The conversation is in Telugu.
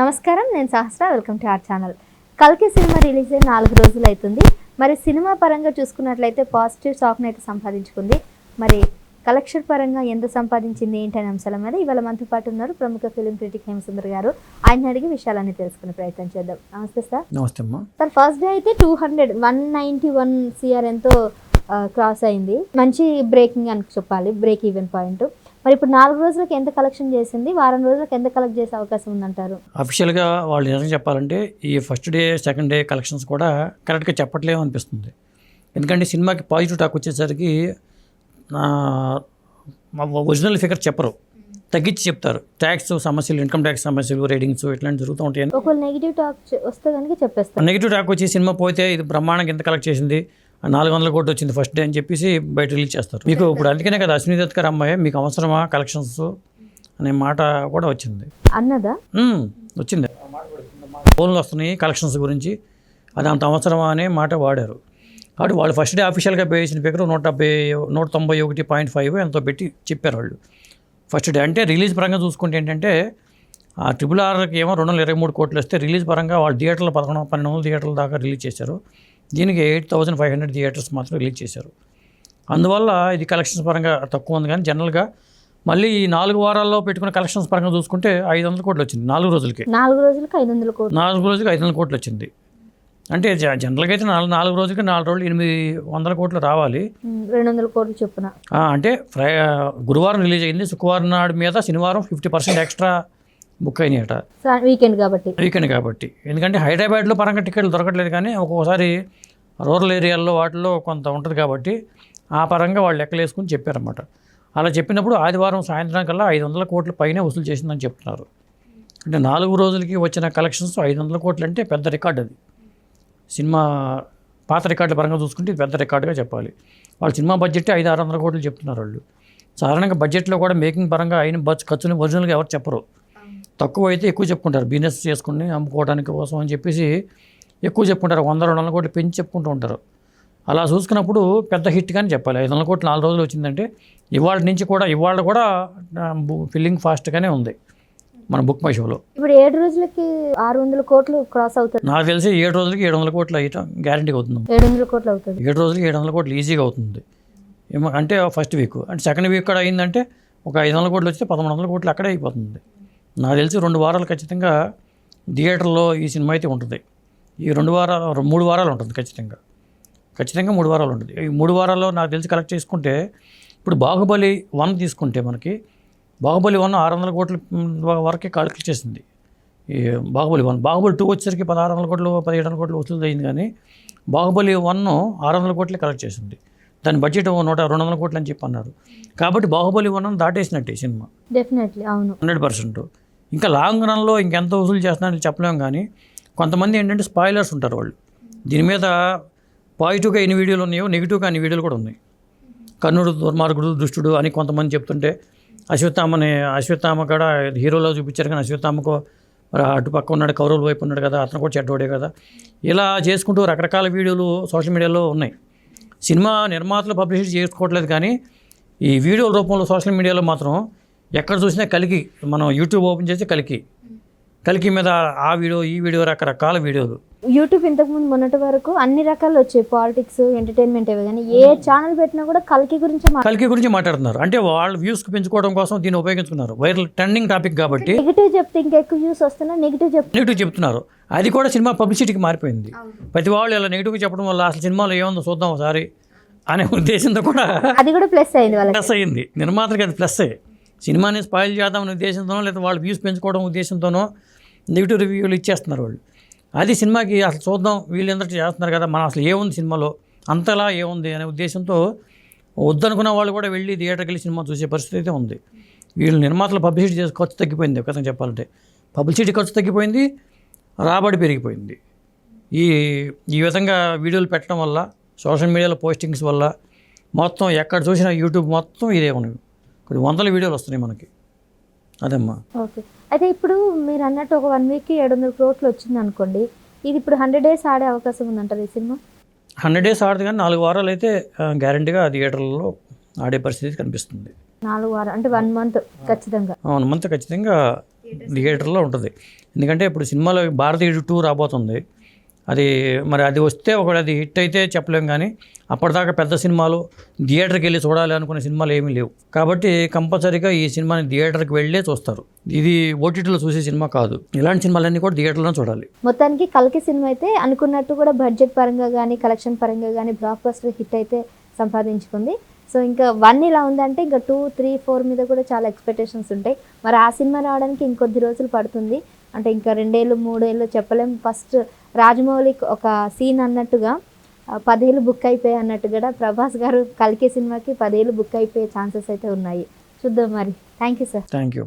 నమస్కారం నేను Sahasra. Welcome to our channel. కల్కి సినిమా రిలీజ్ అయి నాలుగు రోజులు అవుతుంది మరి సినిమా పరంగా చూసుకున్నట్లయితే పాజిటివ్ టాక్ని అయితే సంపాదించుకుంది. మరి కలెక్షన్ పరంగా ఎంత సంపాదించింది ఏంటనే అంశాల మీద ఇవాళ మనతో పాటు ఉన్నారు ప్రముఖ ఫిలిం క్రిటిక్ హేమసుందర్ గారు. ఆయన అడిగి విషయాలన్నీ తెలుసుకునే ప్రయత్నం చేద్దాం. నమస్తే సార్. నమస్తే అమ్మా. సార్ ఫస్ట్ డే అయితే two hundred one ninety one CR ఎంతో క్రాస్ అయింది. మంచి బ్రేకింగ్ అని చెప్పాలి బ్రేక్ ఈవెన్ పాయింట్ మరి ఇప్పుడు నాలుగు రోజులకి ఎంత కలెక్షన్ చేసింది? వారం రోజులకు ఎంత కలెక్ట్ చేసే అవకాశం ఉందంటారు? అఫీషియల్గా వాళ్ళు నిజంగా చెప్పాలంటే ఈ first day second day collections కూడా కరెక్ట్గా చెప్పట్లేము అనిపిస్తుంది. ఎందుకంటే సినిమాకి పాజిటివ్ టాక్ వచ్చేసరికి ఒరిజినల్ ఫిగర్ చెప్పరు. తగ్గించి చెప్తారు. ట్యాక్స్ సమస్యలు ఇన్కమ్ ట్యాక్స్ సమస్యలు రేటింగ్స్ ఇట్లాంటి జరుగుతూ ఒకవేళ నెగిటివ్ టాక్ వస్తే కనుక చెప్పేస్తారు. నెగిటివ్ టాక్ వచ్చి సినిమా పోతే ఇది బ్రహ్మాండంగా ఎంత కలెక్ట్ చేసింది? నాలుగు వందల కోట్లు వచ్చింది ఫస్ట్ డే అని చెప్పేసి బయట రిలీజ్ చేస్తారు. మీకు ఇప్పుడు అందుకనే కదా అశ్విని దత్ గారు అమ్మాయి మీకు అవసరమా కలెక్షన్స్ అనే మాట కూడా వచ్చింది. అన్నదా. వచ్చింది. ఫోన్లు వస్తున్నాయి కలెక్షన్స్ గురించి. అది అంత అవసరమా అనే మాట వాడారు. కాబట్టి వాళ్ళు ఫస్ట్ డే అఫీషియల్గా పే చేసిన నూట డెబ్బై నూట తొంభై ఒకటి పాయింట్ ఫైవ్ ఎంతో పెట్టి చెప్పారు వాళ్ళు. ఫస్ట్ డే అంటే రిలీజ్ పరంగా చూసుకుంటే ఏంటంటే ఆ ట్రిపుల్ ఆర్కి ఏమో రెండు వందల ఇరవై మూడు కోట్లు వస్తే రిలీజ్ పరంగా వాళ్ళు థియేటర్లు పదకొండు పన్నెండు వందల థియేటర్ల దాకా రిలీజ్ చేశారు. దీనికి eight thousand five hundred theatres మాత్రం రిలీజ్ చేశారు. అందువల్ల ఇది కలెక్షన్స్ పరంగా తక్కువ ఉంది కానీ జనరల్గా మళ్ళీ ఈ నాలుగు వారాల్లో పెట్టుకున్న కలెక్షన్స్ పరంగా చూసుకుంటే ఐదు వందల కోట్లు వచ్చింది నాలుగు రోజులకి. నాలుగు రోజులకు ఐదు వందల కోట్లు. నాలుగు రోజులకి ఐదు వందల కోట్లు వచ్చింది. అంటే జ- జనరల్గా అయితే నాలుగు నాలుగు రోజులకి నాలుగు రోజులు ఎనిమిది వందల కోట్లు రావాలి. రెండు వందల కోట్లు చొప్పున. అంటే ఫ్రై గురువారం రిలీజ్ అయింది. శుక్రవారం నాడు మీద శనివారం ఫిఫ్టీ పర్సెంట్ ఎక్స్ట్రా బుక్ అయినాయట. వీకెండ్ కాబట్టి. వీకెండ్ కాబట్టి. ఎందుకంటే హైదరాబాద్లో పరంగా టికెట్లు దొరకట్లేదు కానీ ఒక్కొక్కసారి రూరల్ ఏరియాల్లో వాటిలో కొంత ఉంటుంది కాబట్టి ఆ పరంగా వాళ్ళు లెక్కలేసుకుని చెప్పారన్నమాట. అలా చెప్పినప్పుడు ఆదివారం సాయంత్రం కల్లా ఐదు వందల కోట్ల పైనే వసూలు చేసిందని చెప్తున్నారు. అంటే నాలుగు రోజులకి వచ్చిన కలెక్షన్స్ ఐదు వందల కోట్లు అంటే పెద్ద రికార్డ్ అది. సినిమా పాత రికార్డుల పరంగా చూసుకుంటే పెద్ద రికార్డుగా చెప్పాలి. వాళ్ళ సినిమా బడ్జెట్ ఐదు ఆరు వందల కోట్లు చెప్తున్నారు వాళ్ళు. సాధారణంగా బడ్జెట్లో కూడా మేకింగ్ పరంగా అయిన ఖర్చుని ఒరిజినల్గా ఎవరు చెప్పరు. తక్కువ అయితే ఎక్కువ చెప్పుకుంటారు. బిజినెస్ చేసుకుని అమ్ముకోవడానికి కోసం అని చెప్పేసి ఎక్కువ చెప్పుకుంటారు. వంద రెండు వందల కోట్లు పెంచి చెప్పుకుంటూ ఉంటారు. అలా చూసుకున్నప్పుడు పెద్ద హిట్ కానీ చెప్పాలి. ఐదు వందల కోట్లు నాలుగు రోజులు వచ్చిందంటే ఇవాళ నుంచి కూడా ఇవాళ కూడా ఫిల్లింగ్ ఫాస్ట్గానే ఉంది మన బుక్ మై షోలో. ఇప్పుడు ఏడు రోజులకి ఆరు వందల కోట్లు క్రాస్ అవుతుంది నాకు తెలిసి ఏడు రోజులకి ఏడు వందల కోట్లు అయ్యటం గ్యారంటీగా అవుతుంది. ఏడు వందల కోట్లు అవుతుంది. ఏడు రోజులకి ఏడు వందల కోట్లు ఈజీగా అవుతుంది. అంటే ఫస్ట్ వీక్ అంటే సెకండ్ వీక్ కూడా అయిందంటే ఒక ఐదు వందల కోట్లు వస్తే పదమూడు వందల కోట్లు అక్కడే అయిపోతుంది. నాకు తెలిసి రెండు వారాలు ఖచ్చితంగా థియేటర్లో ఈ సినిమా అయితే ఉంటుంది. ఈ రెండు వారాలు మూడు వారాలు ఉంటుంది ఖచ్చితంగా. ఖచ్చితంగా మూడు వారాలు ఉంటుంది. ఈ మూడు వారాల్లో నాకు తెలిసి కలెక్ట్ చేసుకుంటే ఇప్పుడు బాహుబలి వన్ తీసుకుంటే మనకి బాహుబలి వన్ ఆరు వందల కోట్ల వరకే కలెక్ట్ చేసింది. ఈ బాహుబలి వన్ బాహుబలి టూ వచ్చేసరికి పదహారు వందల కోట్లు పదిహేడు వందల కోట్లు వసూలు అయింది కానీ బాహుబలి వన్ ఆరు వందల కోట్లే కలెక్ట్ చేసింది. దాని బడ్జెట్ నూట రెండు వందల కోట్లు అని చెప్పి అన్నారు కాబట్టి బాహుబలి వన్ దాటేసినట్టే ఈ సినిమా. డెఫినెట్లీ అవును. Hundred percent. ఇంకా లాంగ్ రన్లో ఇంకెంత వసూలు చేస్తున్నారని చెప్పలేం కానీ కొంతమంది ఏంటంటే స్పాయిలర్స్ ఉంటారు వాళ్ళు. దీని మీద పాజిటివ్గా ఎన్ని వీడియోలు ఉన్నాయో నెగిటివ్గా అన్ని వీడియోలు కూడా ఉన్నాయి. కర్ణుడు దుర్మార్గుడు దుష్టుడు అని కొంతమంది చెప్తుంటే అశ్వత్థామని అశ్వత్థామ కూడా హీరోలో చూపించారు కానీ అశ్వత్థామకు మరి అటు పక్క ఉన్నాడు కౌరవుల వైపు ఉన్నాడు కదా అతను కూడా చెడ్డోడే కదా. ఇలా చేసుకుంటూ రకరకాల వీడియోలు సోషల్ మీడియాలో ఉన్నాయి. సినిమా నిర్మాతలు పబ్లిసిటీ చేసుకోవట్లేదు కానీ ఈ వీడియోల రూపంలో సోషల్ మీడియాలో మాత్రం ఎక్కడ చూసినా కలికి మనం యూట్యూబ్ ఓపెన్ చేస్తే కలికి. కలికి మీద ఆ వీడియో ఈ వీడియో రకరకాల వీడియోలు. యూట్యూబ్ ఇంతకుముందు మొన్నటి వరకు అన్ని రకాలు వచ్చాయి. పాలిటిక్స్ ఎంటర్టైన్మెంట్ ఇవి కానీ ఏ ఛానల్ పెట్టినా కూడా కల్కి గురించి కలికి గురించి మాట్లాడుతున్నారు. అంటే వాళ్ళ వ్యూస్కి పెంచుకోవడం కోసం దీన్ని ఉపయోగించుకున్నారు. వైరల్ ట్రెండింగ్ టాపిక్ కాబట్టి. నెగిటివ్ చెప్తే ఇంకా ఎక్కువ వ్యూస్ వస్తున్నా నెగిటివ్ చెప్తే నెగిటివ్ చెప్తున్నారు. అది కూడా సినిమా పబ్లిసిటీకి మారిపోయింది. ప్రతి వాళ్ళు ఇలా నెగిటివ్గా చెప్పడం వల్ల అసలు సినిమాలో ఏముందో చూద్దాం ఒకసారి అనే ఉద్దేశంతో కూడా అది కూడా ప్లస్ అయింది ప్లస్ అయ్యింది నిర్మాతకి అది ప్లస్ సినిమాని స్పాయిల్ చేద్దామనే ఉద్దేశంతోనో లేదా వాళ్ళు వ్యూస్ పెంచుకోవడం ఉద్దేశంతోనో నెగిటివ్ రివ్యూలు ఇచ్చేస్తున్నారు వాళ్ళు. అది సినిమాకి అసలు చూద్దాం వీళ్ళు చేస్తున్నారు కదా మన అసలు ఏముంది సినిమాలో అంతలా ఏముంది అనే ఉద్దేశంతో వద్దనుకున్న వాళ్ళు కూడా వెళ్ళి థియేటర్కి వెళ్ళి సినిమా చూసే పరిస్థితి అయితే ఉంది. వీళ్ళు నిర్మాతలు పబ్లిసిటీ చేసి ఖర్చు తగ్గిపోయింది ఒక చెప్పాలంటే. పబ్లిసిటీ ఖర్చు తగ్గిపోయింది రాబడి పెరిగిపోయింది. ఈ ఈ విధంగా వీడియోలు పెట్టడం వల్ల సోషల్ మీడియాలో పోస్టింగ్స్ వల్ల మొత్తం ఎక్కడ చూసినా యూట్యూబ్ మొత్తం ఇదే ఉన్నాయి కొన్ని వందల వీడియోలు వస్తున్నాయి మనకి. అదమ్మా. ఓకే. అయితే ఇప్పుడు మీరు అన్నట్టు ఒక వన్ వీక్కి ఏడు వందల కోట్లు వచ్చింది అనుకోండి. ఇది ఇప్పుడు హండ్రెడ్ డేస్ ఆడే అవకాశం ఉందంటారు ఈ సినిమా? హండ్రెడ్ డేస్ ఆడదు కానీ నాలుగు వారాలు అయితే గ్యారంటీగా థియేటర్లలో ఆడే పరిస్థితి కనిపిస్తుంది. నాలుగు వారం అంటే వన్ మంత్ ఖచ్చితంగా. అవును మంత్ ఖచ్చితంగా థియేటర్లో ఉంటుంది. ఎందుకంటే ఇప్పుడు సినిమాలో భారతీయుడు టూ రాబోతుంది. అది మరి అది వస్తే ఒకటి అది హిట్ అయితే చెప్పలేం కానీ అప్పటిదాకా పెద్ద సినిమాలు థియేటర్కి వెళ్ళి చూడాలి అనుకునే సినిమాలు ఏమీ లేవు. కాబట్టి కంపల్సరీగా ఈ సినిమాని థియేటర్కి వెళ్ళే చూస్తారు. ఇది ఓటీటీలో చూసే సినిమా కాదు. ఇలాంటి సినిమాలన్నీ కూడా థియేటర్లో చూడాలి. మొత్తానికి కల్కి సినిమా అయితే అనుకున్నట్టు కూడా బడ్జెట్ పరంగా కానీ కలెక్షన్ పరంగా కానీ బ్లాక్ బస్టర్ హిట్ అయితే సంపాదించుకుంది. సో ఇంకా వన్ ఇలా ఉందంటే ఇంకా టూ త్రీ ఫోర్ మీద కూడా చాలా ఎక్స్పెక్టేషన్స్ ఉంటాయి. మరి ఆ సినిమా రావడానికి ఇంకొద్ది రోజులు పడుతుంది. అంటే ఇంకా రెండేళ్ళు మూడేళ్ళు చెప్పలేం. ఫస్ట్ రాజమౌళి ఒక సీన్ అన్నట్టుగా పదేళ్ళు బుక్ అయిపోయాయి అన్నట్టు కూడా ప్రభాస్ గారు కలికే సినిమాకి పదేళ్ళు బుక్ అయిపోయే ఛాన్సెస్ అయితే ఉన్నాయి. చూద్దాం మరి. Thank you sir. Thank you